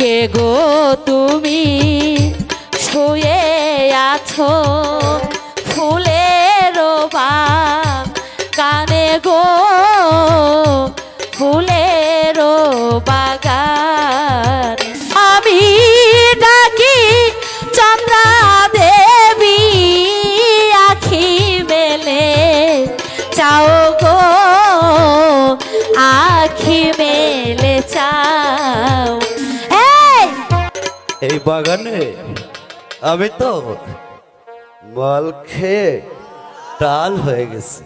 কে গো তুমি? শুয়ে আছো ফুলের কানে গো ফুলের বাগান। আমি ডাকি চন্দ্রা দেবী, আখি মেলে। চাও গো আখি মেলে বাগানে? আমি তো মাল খেয়ে টাল হয়ে গেছি।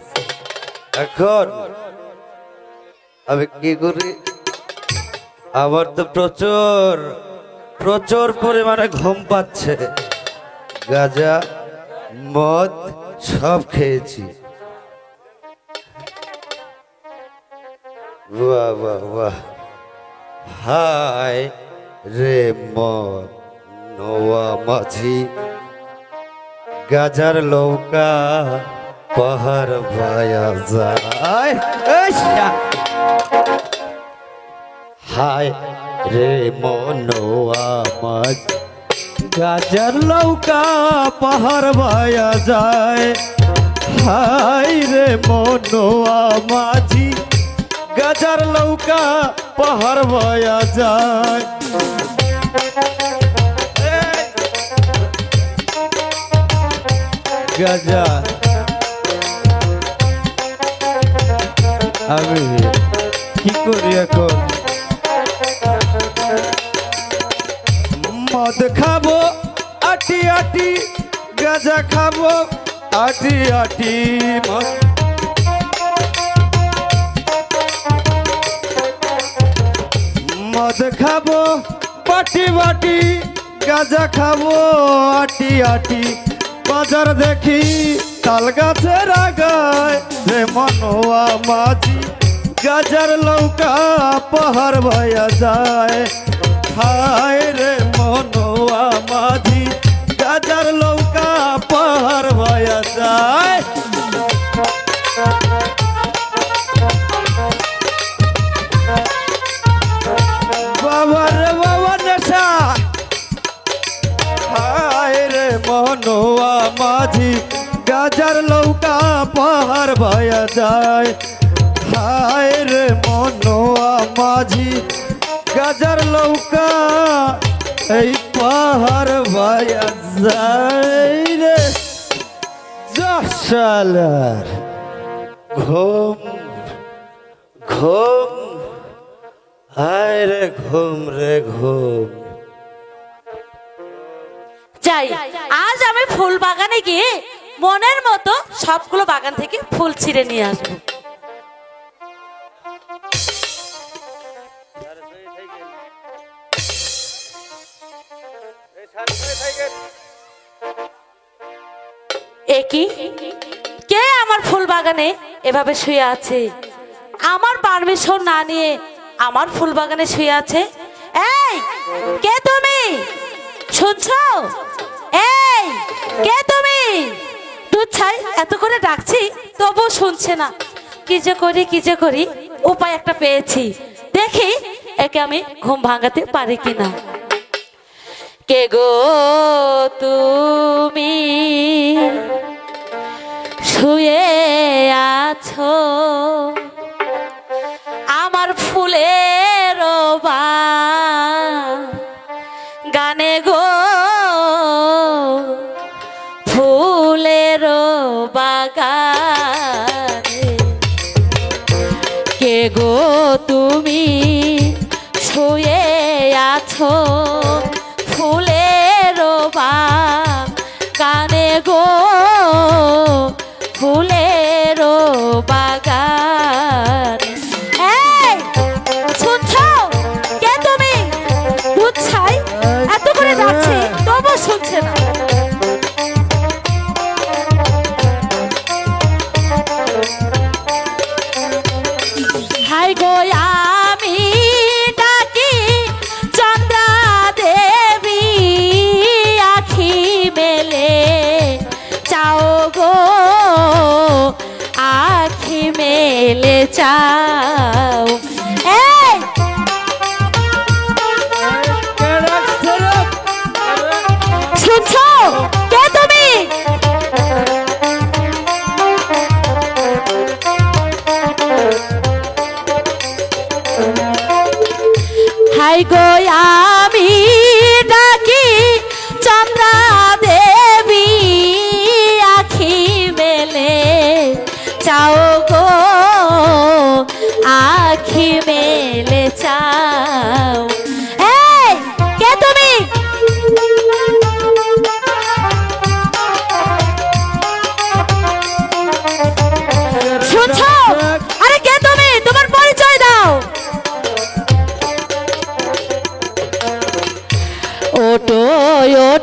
এখন আমি কি করি? আমার তো প্রচুর প্রচুর পরিমাণে ঘুম পাচ্ছে। গাজা, মদ সব খেয়েছি। বাহ বাহ বাহ। হায় রে মদ। নোয়া মাঝি, গাজার লৌকা, পাহাড় ভায়া যায় হায় রে মনোয়া মাঝ, গাজার লৌকা, পাহাড় ভায়া যায়। হায় রে মনোয়া মাঝি, গাজার লৌকা, পাহাড় ভায়া যায়। গাজা। আমি কি করি এখন? মদ খাব, আটি আটি, গাজা খাব, আটি আটি মদ। মদ খাব বাটি বাটি, গাজা খাব, আটি আটি। বাজার দেখি, তাল গাছের আগায় রে মনোয়া মাঝি। গাজার লৌকা পাহাড় ভাইয়া যায়। হায় রে মনোয়া মাঝি, গাজার লৌকা পাহাড় ভাইয়া যায়। পাহাড় ভায়া যায়। হায় রে মনোয়া মাঝি, গাজার লৌকা এই পাহাড় ভায়া যায় রে। জশালার ঘুম ঘুম, হায় রে ঘুম রে ঘুম। যাই, আজ আমি ফুল বাগানে গিয়ে মনের মতো সবগুলো বাগান থেকে ফুল ছিঁড়ে নিয়ে আসব। একই কে আমার ফুল বাগানে এভাবে শুয়ে আছে? আমার পারমিশন না নিয়ে আমার ফুল বাগানে শুয়ে আছে? এই, কে তুমি? শুনছো? এই, কে তুমি? ছাই এত করে ডাকছি, তবুও শুনছে না। কি যে করি, কি যে করি, উপায় একটা পেয়েছি। দেখি একে আমি ঘুম ভাঙাতে পারি কিনা। কে গো তুমি? শুয়ে আছো? আমার ফুলের তুমি 家。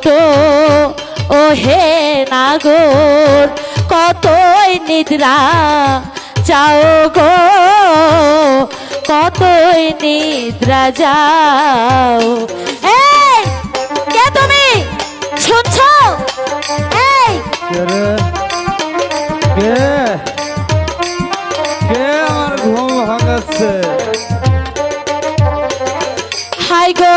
ওটো ও হে নাগর কতই নিদ্রা যাও গো কতই নিদ্রা যাও। এই কে তুমি? শুনছো? এই। কে কে? আমার ঘুম ভাঙাচ্ছে? হাই গো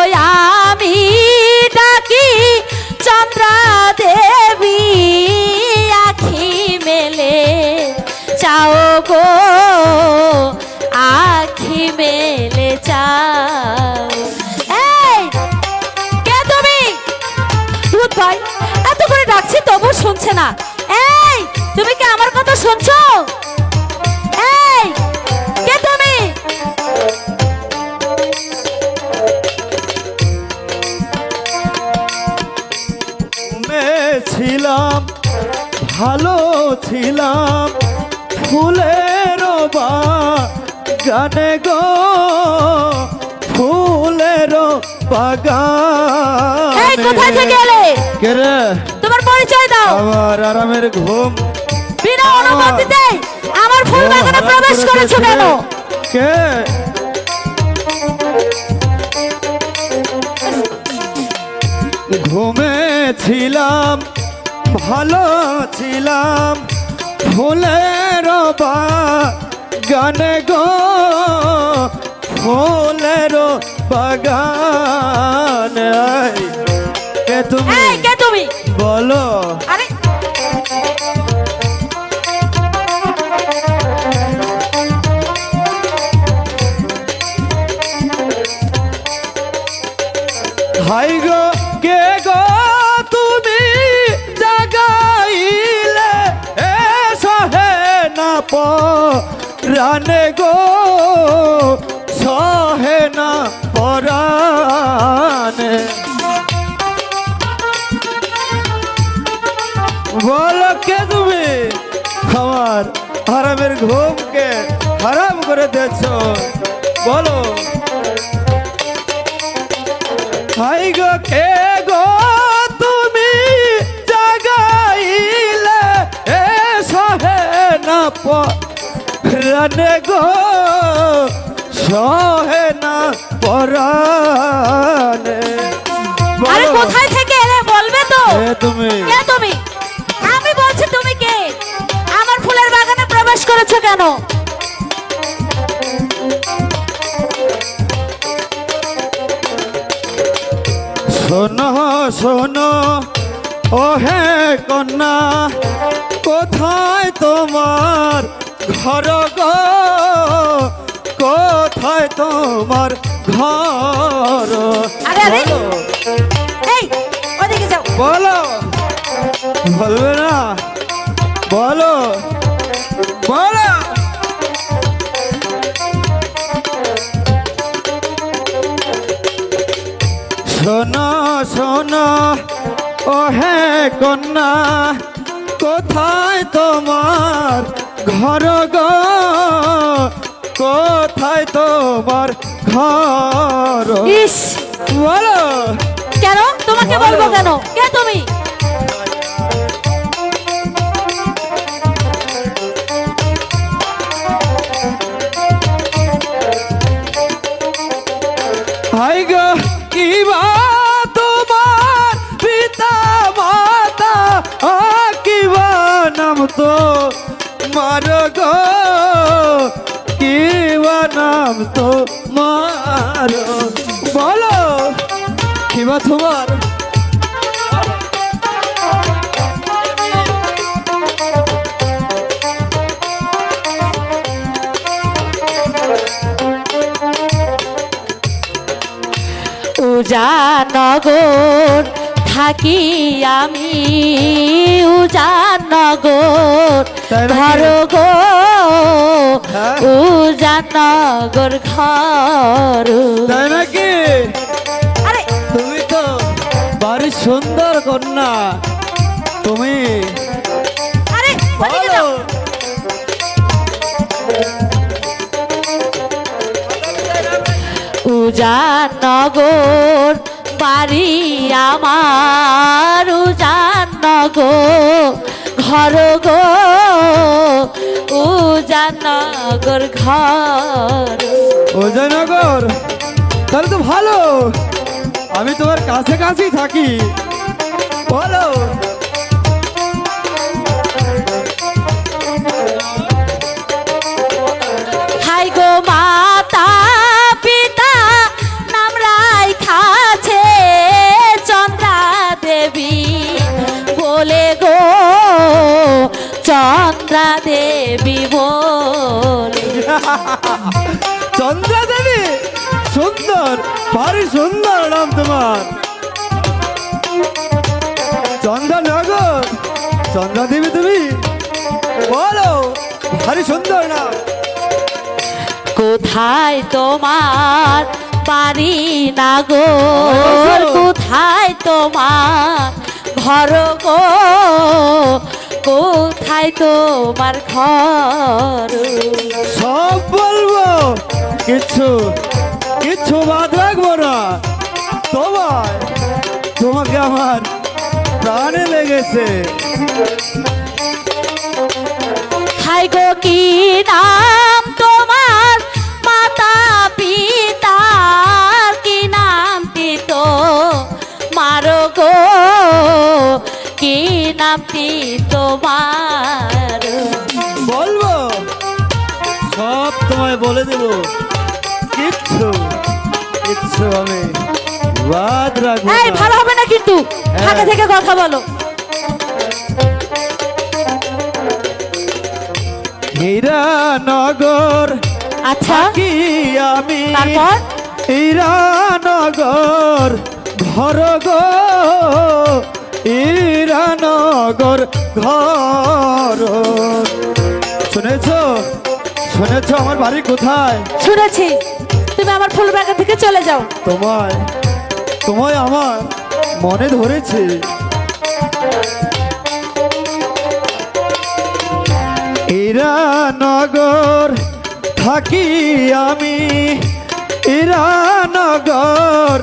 গো আখি মেলে চাও। এই, কে তুমি? ভূত ভাই এত করে ডাকছি তবু শুনছে না। এই কোথায় থেকে এলে? কে রে? তোমার পরিচয় দাও। আমার আরামের ঘুম। বিনা অনুমতিতে আমার ফুল বাগানে প্রবেশ করেছ কেন। কে? ঘুমেছিলাম ভালো ছিলাম ফুলের গানে গো ফুলের বাগান আয়, কে তুমি? কে তুমি? বলো। ঘুমকে হারাম করে দিয়েছ। বলো। হাই গো কে গো তুমি? জাগাইলে এ সহে না পরানে গো সহে না পরানে আরে কোথায় থেকে এলে বলবে তো? কে তুমি? কে তুমি? প্রবেশ করেছ কেন? শোনো শোনো ও হে কন্যা কোথায় তোমার ঘর গো? কোথায় তোমার ঘর। বলো, বলবে না। বলো। শোনো শোনো ও হে কন্যা কোথায় তোমার ঘর গো? কোথায় তোমার ঘর? ইস বলো। কেন? তোমাকে বলো। বলব কেন? কে তুমি? তো মার গো কিবা নাম তো মার। বলো কিবা তোমার? উজানগর থাকি আমি উজানগর? ঘর গো হ্যাঁ? উজানগর ঘর। নাকি? আরে! তুমি তো বাড়ি সুন্দর কন্যা। তুমি আরে উজানগর বাড়ি আমার উজানগর ঘর গো উজানগর ঘর। অজয়নগর তাহলে তো ভালো। আমি তোমার কাছে কাছেই থাকি। বলো। ভারী সুন্দর নাম তোমার। চন্দ্রনগর চন্দ্রা দেবী তুমি বলো ভারী সুন্দর নাম কোথায় তোমার বাড়ি নাগর কোথায় তোমার ঘর গো কোথায় তোমার ঘর? সব বলব কিচ্ছু কিচ্ছু বাদ রাখব না। তোমার তোমাকে আমার প্রাণে লেগেছে। হাই গো কি নাম তোমার? মাতা পিতা কি নাম পিত মারো গো কি নাম তোমার? বলব সব তোমায় বলে দেব। কিচ্ছু আমি। বাদ রাখব এই ভালো হবে না কিন্তু। হ্যাঁ। আগে থেকে কথা বলো। হীরানগর আচ্ছা। কি আমি। তারপর? হীরানগর ঘর গো। হীরানগর ঘর শুনেছ? শুনেছ আমার বাড়ি কোথায়? শুনেছি। তুমি আমার ফুল বাগান থেকে চলে যাও। তোমায় তোমায় আমার মনে ধরেছে। ইরানগর থাকি আমি ইরানগর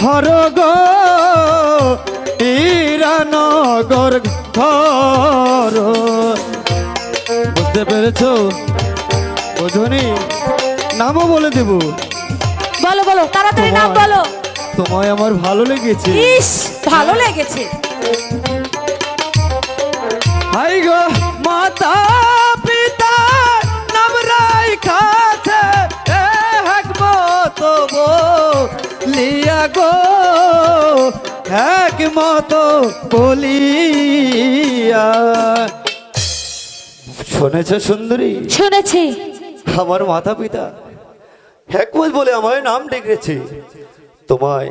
ঘর গো। ইরানগর ঘর। বুঝতে পেরেছ? বোঝনি? নামও বলে দেবো। বলো বলো তাড়াতাড়ি নাম বলো। তোমায় আমার ভালো লেগেছে। ইস ভালো লেগেছে। হাই গো মাতা পিতা নাম রাই খাছে লিয়া গো। বলিয়া। শুনেছ সুন্দরী? শুনেছি। আমার মাতা পিতা একমত বলে আমায় নাম ডেকেছে। তোমায়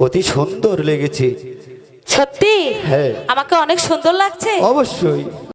অতি সুন্দর লেগেছে। সত্যি? হ্যাঁ। আমাকে অনেক সুন্দর লাগছে? অবশ্যই।